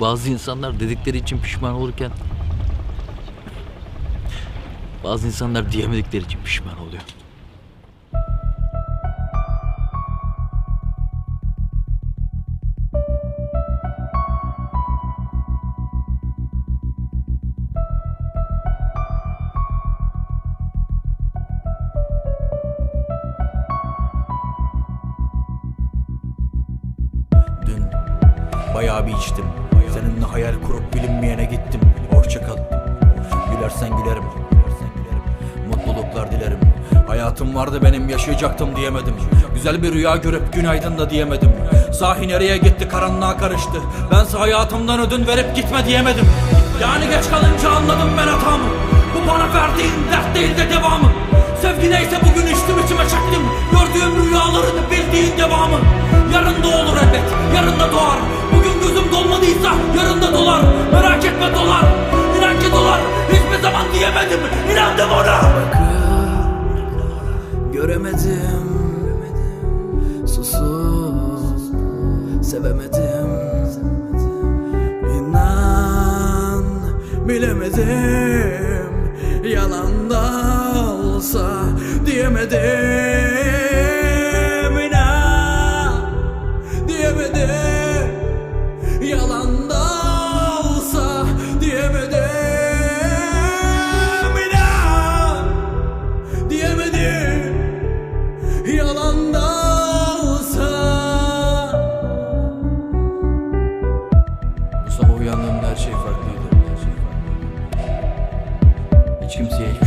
bazı insanlar dedikleri için pişman olurken bazı insanlar diyemedikleri için pişman oluyor. Bayağı bir içtim Seninle hayal kurup bilinmeyene gittim. Hoşça kal. Gülersen gülerim. Mutluluklar dilerim. Hayatım vardı benim yaşayacaktım diyemedim. Güzel bir rüya görüp günaydın da diyemedim. Sahi nereye gitti karanlığa karıştı. Bense hayatımdan ödün verip gitme diyemedim. Yani geç kalınca anladım ben hatamı. Bu bana verdiğin dert değil de devamı. Sevgi neyse bugün Göremedim Susup Sevemedim. İnan Bilemedim. Yalan da olsa Diyemedim MC, siyah.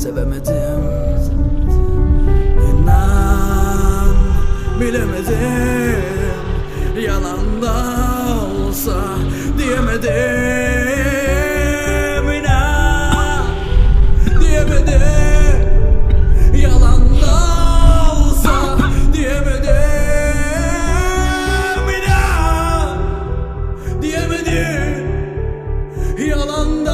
sevemedim. İnan bilemedim. Yalan da olsa diyemedim. İnan diyemedim. Yalan da olsa diyemedim. İnan diyemedim. Yalan